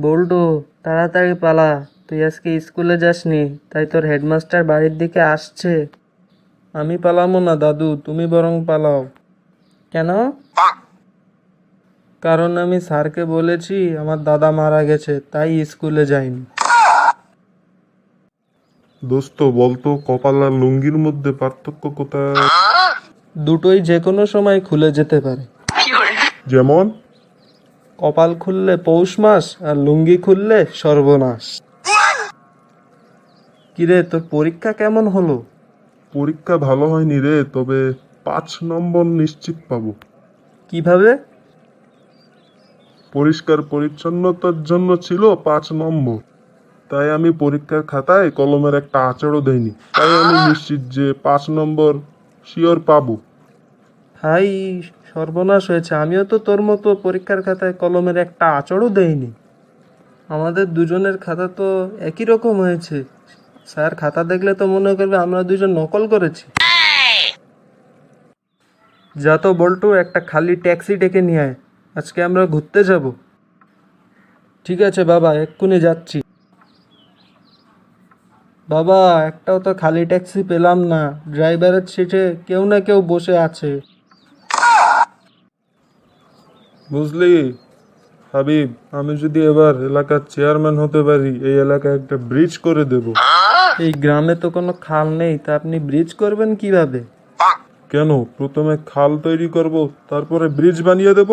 বল্টু তাড়াতাড়ি পালা। তুই আজকে স্কুলে যাসনি তাই তোর হেডমাস্টার বাড়ির দিকে আসছে। আমি পালামো না দাদু তুমি বরং পালাও। কেন? কারণ আমি স্যারকে বলেছি আমার দাদা মারা গেছে তাই স্কুলে যাইনি। দোস্ত বলতো কপাল আর লুঙ্গির মধ্যে পার্থক্য কোথায়? দুটোই যে কোনো সময় খুলে যেতে পারে। যেমন? কপাল খুললে পৌষ মাস আর লুঙ্গি খুললে সর্বনাশ। কিরে তোর পরীক্ষা কেমন হলো? পরীক্ষা ভালো হয়নি রে তবে পাঁচ নম্বর নিশ্চিত পাবো। কীভাবে? পরিষ্কার পরিচ্ছন্নতার জন্য ছিল পাঁচ নম্বর। তাই আমি পরীক্ষার খাতায় কলমের একটা আচড়ও দেইনি। তাই আমি নিশ্চিত যে পাঁচ নম্বর শিওর পাবো। হাই, সর্বনাশ হয়েছে। আমিও তো তোর মতো পরীক্ষার খাতায় কলমের একটা আচড়ও দেইনি। আমাদের দুজনের খাতা তো একই রকম হয়েছে। স্যার, খাতা দেখলে তো মনে করবে আমরা দুজন নকল করেছি। যা তো বল্টু, একটা খালি ট্যাক্সি ডেকে নিয়ে আয়। আজকে আমরা ঘুরতে যাব। ঠিক আছে বাবা, এক্ষুনি যাচ্ছি। বাবা, একটাও তো খালি ট্যাক্সি পেলাম না। ড্রাইভারের সিটে কেউ না কেউ বসে আছে। বুঝলি? হাবিব আমি যদি এবার এলাকার চেয়ারম্যান হতে পারি এই এলাকায় একটা ব্রিজ করে দেব। এই গ্রামে তো কোনো খাল নেই তা আপনি ব্রিজ করবেন কীভাবে? কেন? প্রথমে খাল তৈরি করব তারপরে ব্রিজ বানিয়ে দেব?